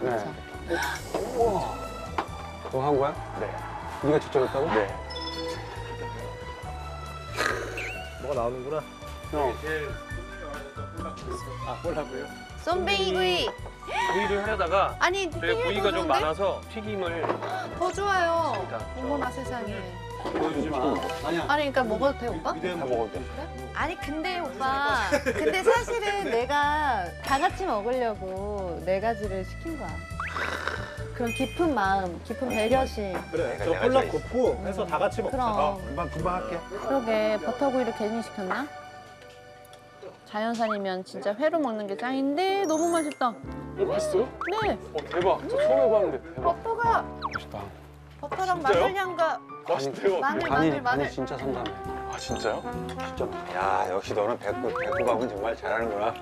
네. 그래서. 우와. 너 한 거야? 네. 네가 직접 했다고? 네. 뭐가 나오는구나. 형. 아, 몰라고요? 쏨뱅이구이. 구이를 하려다가 아니 저희 구이가 더 좀? 많아서 튀김을 더 좋아요. 어머나 세상에. 보여주지 마. 아니야. 아니 그러니까 먹어도 돼 오빠? 다 먹어도 돼. 아니 근데 오빠 근데 사실은 내가 다 같이 먹으려고 네 가지를 시킨 거야. 그런 깊은 마음, 깊은 배려심. 그래. 저 내가 콜라 굽고 해서 다 같이 먹자. 그럼. 어, 금방 금방 할게. 그러게 버터구이를 괜히 시켰나? 자연산이면 진짜 회로 먹는 게 짱인데 너무 맛있다. 어, 맛있어요? 네, 어, 대박. 저 처음 해봤는데 대박. 버터가 맛있다. 버터랑 진짜요? 마늘 향과 맛있대요. 마늘 간이, 마늘 간이 마늘. 진짜 산다네. 아, 진짜요? 진짜. 야 역시 너는 배꼽 배꼽하면 정말 잘하는구나.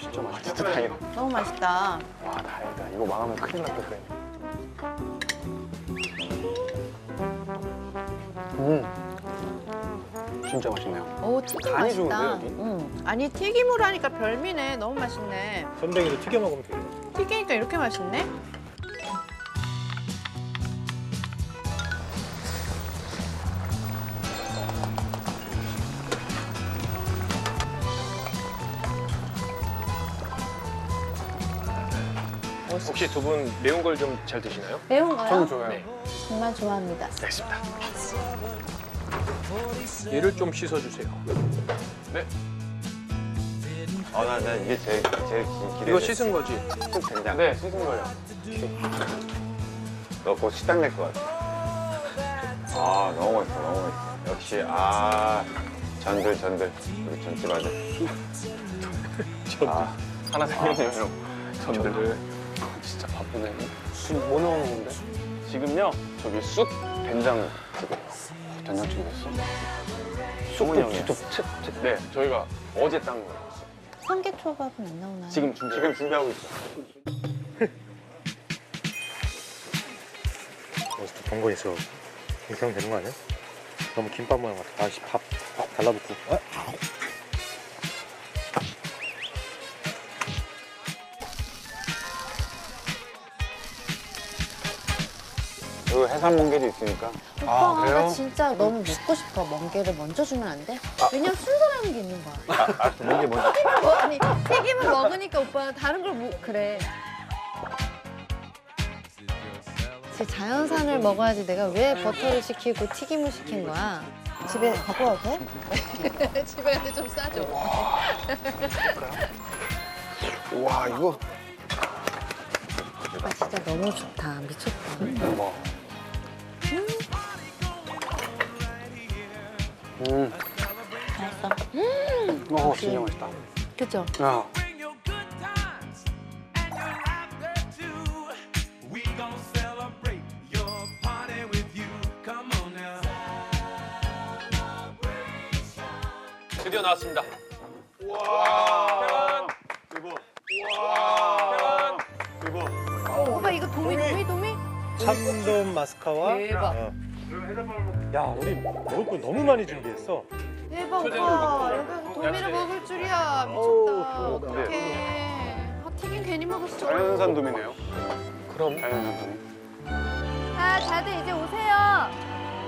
진짜 아, 맛있다. 진짜 다행이다. 너무 맛있다. 와, 다행이다. 이거 망하면 큰일 났다, 그래. 음. 진짜 맛있네요. 오 튀김 간이 맛있다. 좋은데, 여기? 응. 아니 튀김으로 하니까 별미네. 너무 맛있네. 선뱅이도 튀겨 먹으면 돼. 튀기니까 이렇게 맛있네. 혹시 두 분 매운 걸 좀 잘 드시나요? 매운 거요? 저는 좋아요. 네. 정말 좋아합니다. 알겠습니다. 얘를 좀 씻어주세요. 네. 어나 나 이게 제일 제일 기- 기대. 이거 씻은 거지? 쑥 된장. 네, 씻은 거예요. 너곧 식당 낼 것 같아. 아 너무 맛있어 너무 맛있어. 역시 아 전들 전들 우리 전집 아들. 아 하나 생겼네요, 형. 선들을. 진짜 바쁘네. 지금 뭐 넣어놓은 건데? 지금요, 저기 쑥 된장. 된장찌개 했어? 쑥도. 직접 채, 채, 네, 저희가 어제 딴 거예요. 성게초밥은 안 나오나요? 지금 준비. 지금 준비하고 있어. 여기서 번거 있어. 이렇게 하면 되는 거 아니야? 너무 김밥 모양 같아. 아씨 밥, 밥 달라붙고. 아? 그리고 해산 멍게도 있으니까. 오빠가 아, 그래요? 나 진짜 너무 먹고 싶어. 멍게를 먼저 주면 안 돼? 왜냐면 순서라는 게 있는 거야. 아, 알았어 멍게 먼저. 튀김을 먹, 아니 튀김을 먹으니까 오빠는 다른 걸 못, 그래. 제 자연산을 먹어야지 내가 왜 버터를 시키고 튀김을 시킨 거야? 집에 갖고 가도 돼? 집에 갈때좀 싸줘. 와, 이거. 아 진짜 너무 좋다. 미쳤다. 대박. 음. 맛있어. 어, 진짜 맛있다. 그죠? 야. 드디어 나왔습니다. 와. 대박. 와. 대박. 오빠 이거 도미 도미 도미? 참돔 마스카와. 대박. 어. 야 우리 먹을 거 너무 많이 준비했어. 대박 오빠 여기서 도미를 야채. 먹을 줄이야 어우, 미쳤다 좋아. 어떡해 아 튀김 괜히 먹었어 자연산 도미네요. 그럼 자연산 도미. 자 다들 이제 오세요